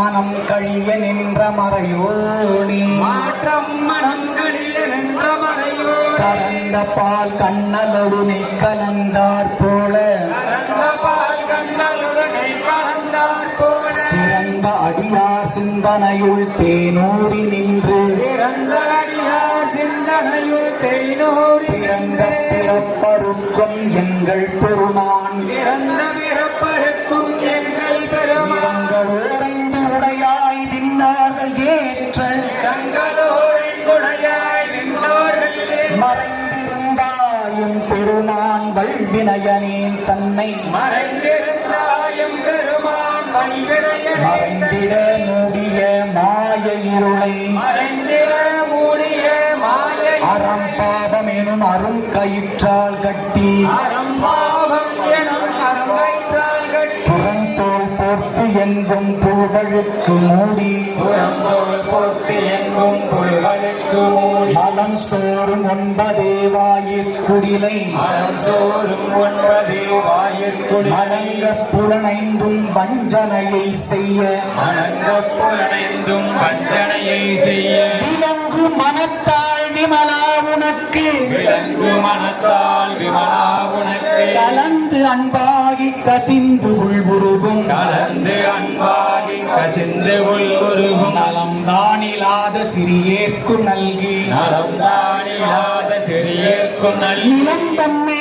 மனம் கழிய நின்ற மறையோனி. மாற்றம் மனங்களிய நின்ற மறையோ கலந்த பால் கண்ணலொடு நீ கலந்தார் போல. கலந்த பால் கண்ணலுடனே கலந்தார் போல. சிறந்த அடியார் சிந்தனையுள் தேனூறி நின்று. சிறந்த அடியார் சிந்தனையுள் தேனோரி பிறந்த பிறப்பருக்கும் எங்கள் பெருமான். பிறந்த பெருமான் வல்வினயனேன் தன்னை மறைந்திருந்தாயும் பெருமான் பல்வினைய மறைந்திட மூடிய மாய இருளை மறைந்திட மூடிய மாயை அறம் பாவம் எனும் அரும் கயிற்றால் கட்டி அறம் எங்கும் புகழுக்கு மூடி. புறந்தோல் போர்த்து எங்கும் புழுகளுக்கு மூடி. மலம் சோறும் ஒன்பதே வாயிற்குடிலை மரம் சோறும் ஒன்பது வாயிற்குடி மலங்க புலனைந்தும் வஞ்சனையை செய்ய. அனந்த புலனைந்தும் வஞ்சனையை செய்ய. விலங்கு மனத்தாள் விமலா உனக்கு. விலங்கு மனத்தால் விமலா உனக்கு. கலந்து அன்பாகி கசிந்து உள்வுருகும். கலந்து அன்பாகி கசிந்து உள்குருகும் நலம் தானிலாத சிறியேற்கு நல்கி. நலம் தானில்லாத சிறியேற்கும் நல்லி நிலம்பன் மேல்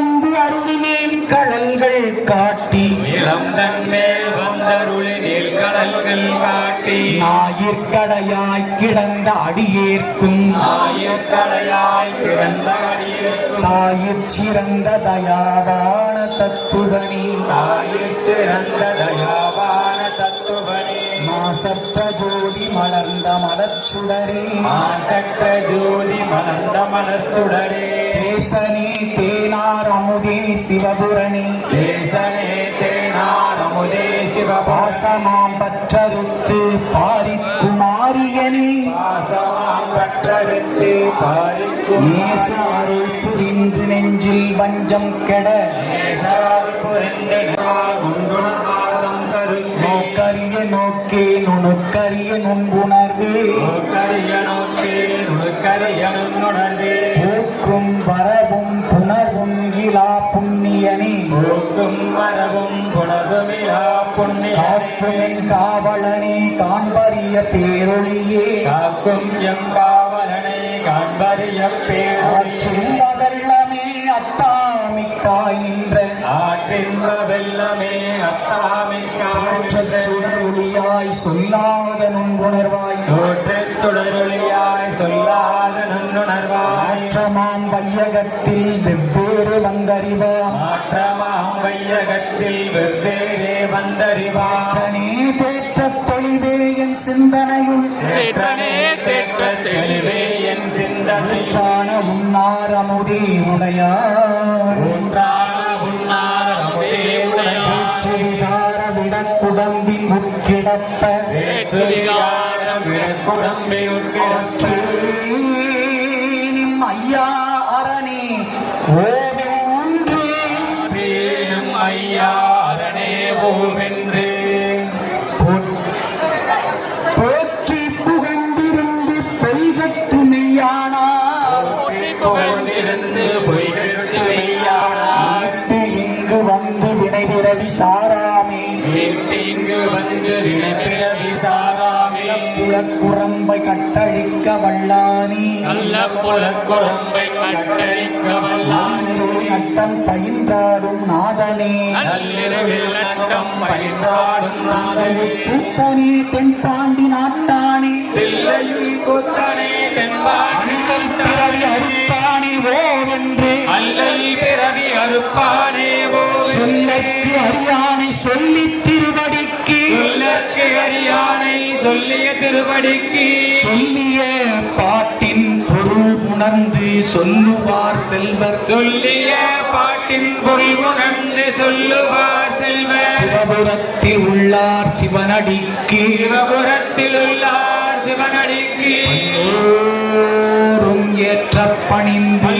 வந்து அருளினேன் கடல்கள் காட்டி. இளம் தன்மேல் வந்தருளி நீள்கடல்கள் காட்டி. ஞாயிற்கடையாய் கிடந்த அடியேற்கும். ஆயக்கடையாய் பிறந்த அடியேற்கும். தாயிற் சிறந்த தயாவான தத்துவனி. தாயிற் சிறந்த தயாவான தத்துவனே. மாசற்ற ஜோதி மலர்ந்த மலர்ச்சுடரே. மாசற்ற ஜோதி மலர்ந்த மலர்ச்சுடரே. தேசனே தேனார் அமுதே சிவபுரணி. தேசனே தேனாரமுதே சிவபாச பாசமாம் பற்றறுத்து பாரிக்குமாரியனே. பாசமாம் பற்றறுத்து பாரிக்கும் நேச அருள் புரிந்து நெஞ்சில் வஞ்சம் கெட. நேசார் புரிந்து முன்குணார்த்தம் கருத்தே நோக்கரிய நோக்கே நுணுக்கரிய நுண்குணர்வே நோக்கரிய நோக்கே நுணுக்கரிய நுண்ணுணர்வே. போக்கும் போக்கும் மரபும் புணர்வுமிழா புண்ணியனே காப்புமென் காவலனே காண்பரிய பேரொழியே. காக்கும் எம் காவலனை காண்பறிய பேரொழியே. வெள்ளமே அத்தாமிக்காய் நின்ற. ஆற்றின்ப வெள்ளமே அத்தாமிக்காய் சுடரொளியாய் சொல்லாத நுண்குணர்வாய் தோற்றச் சுடரொளியாய் சொல்லாத நன்னுணர்வாய் மாற்றமாம் வையகத்தில் வெவ்வேறு வந்தறிவாம் மாற்றமாம் வையகத்தில் வெவ்வேறே வந்தறிவாய் தனே தேற்றத் தெளிவே என் சிந்தனையுள். தேற்ற தெளிவே என் சிந்தனை உன்னார் அமுதே உடையார். ஒன்றான கிடப்ப. உட்கிடப்ப வேற்றுவிகாரம் விடக்குடம்பினுக்கு வல்லானி நல்ல புலக்குழம்பை கட்டழிக்க வல்லானே நானிருள் நட்டம் பயின்றாடும் நாதனே. நள்ளிரவில் நட்டம் பயின்றாடும் நாதனே. கூத்தனே தென்பாண்டி நாட்டானே. தில்லையில் கொத்தனே தென்பாண்டி பிறவி அறுப்பானே ஓவென்று அல்லல் பிறவி அறுப்பானே சொல்லற்கு அறியானை சொல்லித் திருவடிக்கு. சொல்லற்கு அரியானை சொல்லிய திருவடிக்கு. சொல்லிய பாட்டின் பொருள் உணர்ந்து சொல்லுவார் செல்வர். சொல்லிய பாட்டின் பொருள் உணர்ந்து சொல்லுவார் செல்வர். சிவபுரத்தில் உள்ளார் சிவனடிக்கு சிவபுரத்தில் உள்ளார் சிவனடிக்கு ஏற்ற பணிந்து.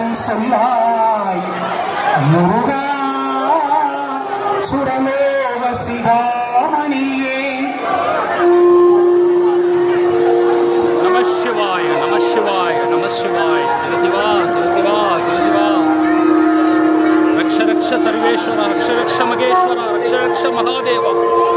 सुरन संहाय मुरुगा सुरलोव शिवामणिये शिवाय, नमः शिवाय नमः शिवाय। शिवशिवा शिवशिवा शिवशिवा रक्ष रक्ष सर्वेश्वर, रक्ष रक्ष रक्ष रक्ष महादेव।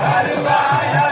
Hallelujah.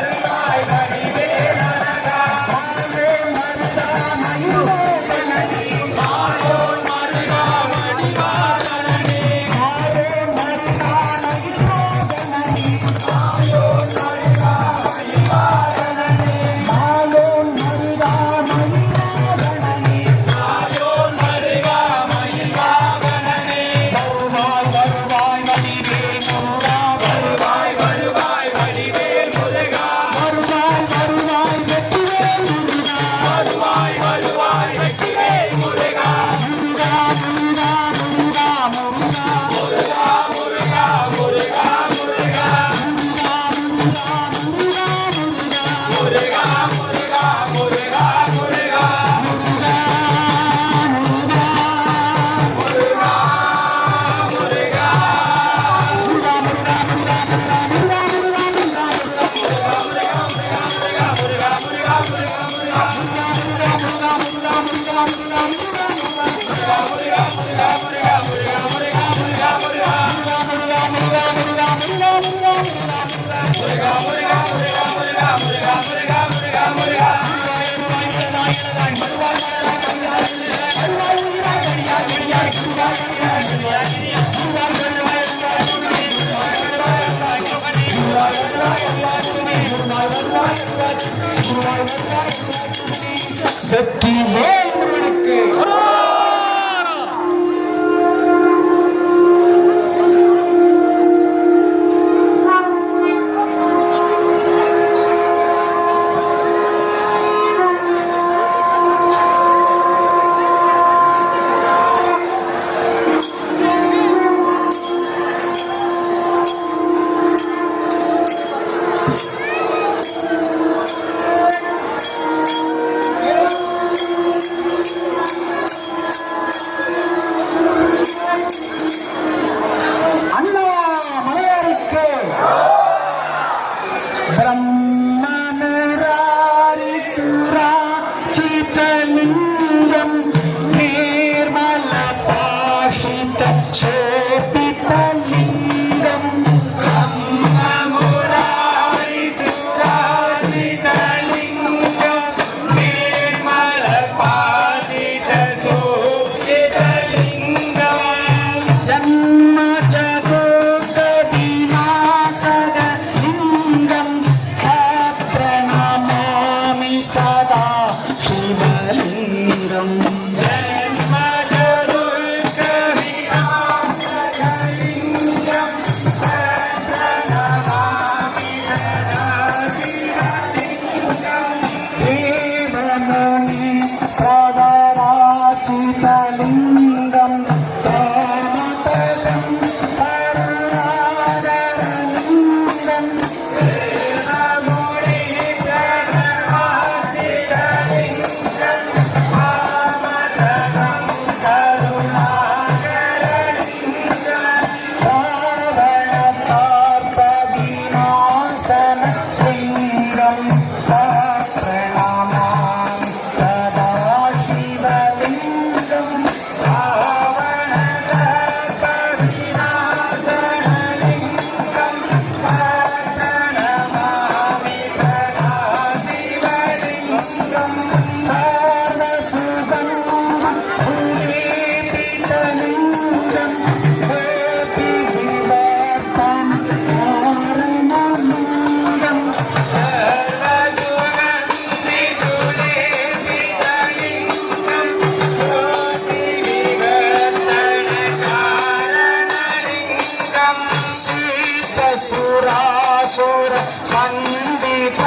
வெற்றி ಸುರಾಸುರ ಮಂದಿತ